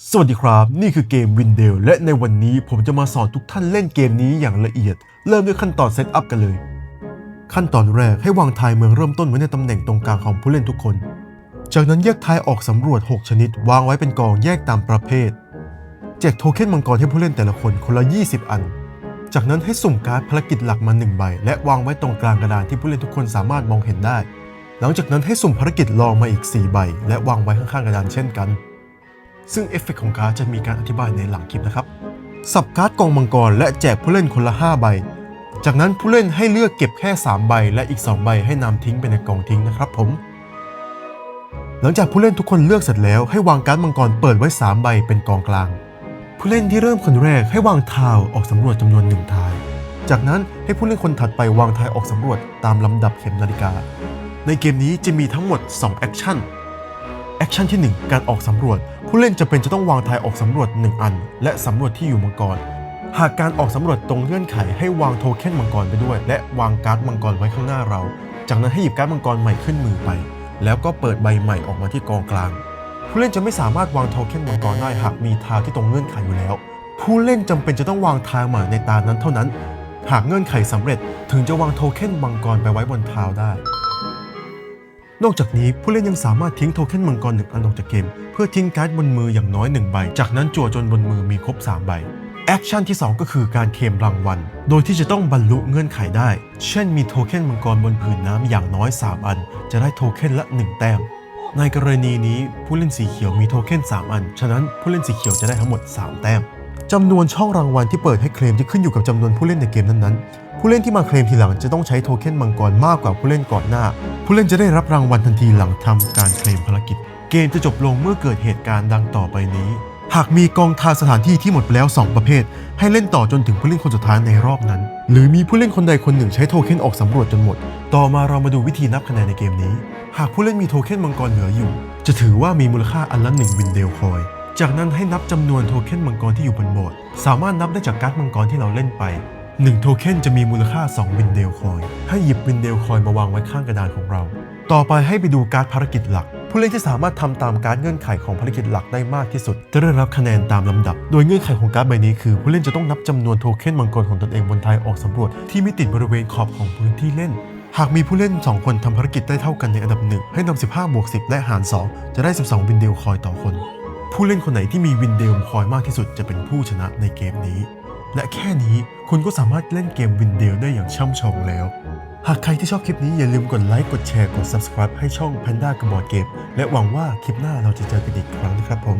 สวัสดีครับ นี่คือเกม w i n d a l และในวันนี้ผมจะมาสอนทุกท่านเล่นเกมนี้อย่างละเอียด เริ่มด้วยขั้นตอนเซตอัพกันเลย ขั้นตอนแรกให้วางทายเมืองเริ่มต้นไว้ในตำแหน่งตรงกลางของผู้เล่นทุกคน จากนั้นแยกทายออกสำรวจ 6 ชนิด วางไว้เป็นกองแยกตามประเภทแจกโทเค็นมังกรให้ผู้เล่นแต่ละคนคนละ 20 อัน จากนั้นให้สุ่มการ์ดภารกิจหลักมา1ใบและวางไว้ตรงกลางกระดานที่ผู้เล่นทุกคนสามารถมองเห็นได้ หลังจากนั้นให้สุ่มภารกิจรองมาอีก 4 ใบ และวางไว้ข้างๆกระดานเช่นกัน ซึ่งเอฟเฟกต์ของการ์ดจะมีการอธิบายในหลังคลิปนะครับ สับการ์ดกองมังกรและแจกผู้เล่นคนละ 5 ใบ จากนั้นผู้เล่นให้เลือกเก็บแค่ 3 ใบ และอีก 2 ใบให้นำทิ้งไปในกองทิ้งนะครับผม หลังจากผู้เล่นทุกคนเลือกเสร็จแล้วให้วางการ์ดมังกรเปิดไว้ 3 ใบเป็นกองกลาง ผู้เล่นที่เริ่มคนแรกให้วางทาวออกสำรวจจำนวนหนึ่งทายจากนั้นให้ผู้เล่นคนถัดไปวางทายออกสำรวจตามลำดับเข็มนาฬิกา ในเกมนี้จะมีทั้งหมด 2 แอคชั่น แอคชั่นที่ 1 การออกสำรวจ ผู้เล่นจะเป็นจะต้องวางทายออกสำรวจ 1 อัน และสำรวจที่อยู่มังกร หากการออกสำรวจตรงเงื่อนไขให้วางโทเค็นมังกรไปด้วย และวางการ์ดมังกรไว้ข้างหน้าเรา จากนั้นให้หยิบการ์ดมังกรใหม่ขึ้นมือไป แล้วก็เปิดใบใหม่ออกมาที่กองกลาง ผู้เล่นจะไม่สามารถวางโทเค็นมังกรได้หากมีทาที่ตรงเงื่อนไขอยู่แล้ว ผู้เล่นจำเป็นจะต้องวางทาใหม่ในตานั้นเท่านั้น หากเงื่อนไขสำเร็จถึงจะวางโทเค็นมังกรไปไว้บนทาวได้ นอกจากนี้ผู้เล่นยังสามารถทิ้งโทเค็นมังกรหนึ่งอันออกจากเกม เพื่อทิ้งการ์ดบนมืออย่างน้อย 1 ใบ จากนั้นจั่วจนบนมือมีครบ 3 ใบแอคชั่นที่ 2 ก็คือการเคลมรางวัล โดยที่จะต้องบรรลุเงื่อนไขได้ เช่นมีโทเค็นมังกรบนผืนน้ำอย่างน้อย 3 อัน จะได้โทเค็นละ 1 แต้ม ในกรณีนี้ผู้เล่นสีเขียวมีโทเค็น3 อัน ฉะนั้นผู้เล่นสีเขียวจะได้ทั้งหมด 3 แต้ม จำนวนช่องรางวัลที่เปิดให้เคลมจะขึ้นอยู่กับจำนวนผู้เล่นในเกมนั้นๆ ผู้เล่นที่มาเคลมทีหลังจะต้องใช้โทเค็นมังกรมากกว่าผู้เล่นก่อนหน้า ผู้เล่นจะได้รับรางวัลทันทีหลังทำการเคลมภารกิจ เกมจะจบลงเมื่อเกิดเหตุการณ์ดังต่อไปนี้ หากมีกองทาสถานที่ที่หมดไปแล้ว 2 ประเภท ให้เล่นต่อจนถึงผู้เล่นคนสุดท้ายในรอบนั้น หรือมีผู้เล่นคนใดคนหนึ่งใช้โทเค็นออกสำรวจจนหมด ต่อมาเรามาดูวิธีนับคะแนนในเกมนี้ หากผู้เล่นมีโทเค็นมังกรเหลืออยู่ จะถือว่ามีมูลค่าอันละ1วินเดลคอย จากนั้นให้นับจำนวนโทเค็นมังกรที่อยู่บนบอร์ดสามารถนับได้จากการ์ดมังกรที่เราเล่นไป 1 โทเค็นจะมีมูลค่า 2 วินเดลคอย ให้หยิบวินเดลคอยมาวางไว้ข้างกระดานของเรา ต่อไปให้ไปดูการ์ดภารกิจหลัก ผู้เล่นที่สามารถทำตามการเงื่อนไขของภารกิจหลักได้มากที่สุด จะได้รับคะแนนตามลำดับ โดยเงื่อนไขของการ์ดใบนี้คือ ผู้เล่นจะต้องนับจำนวนโทเค็นมังกรของตนเองบนทายออกสำรวจที่ไม่ติดบริเวณขอบของพื้นที่เล่นหากมีผู้เล่น 2 คนทำภารกิจได้เท่ากันในอันดับหนึ่งให้นำ 15บวก10 และหาร 2 จะได้ 12 วินเดลคอยต่อคน ผู้เล่นคนไหนที่มีวินเดลคอยมากที่สุดจะเป็นผู้ชนะในเกมนี้ และแค่นี้คุณก็สามารถเล่นเกมวินเดลได้อย่างช่ำชองแล้ว หากใครที่ชอบคลิปนี้อย่าลืมกดไลค์กดแชร์กด subscribe ให้ช่อง Panda กระบอกเกมและหวังว่าคลิปหน้าเราจะเจอกันอีกครั้งนะครับผม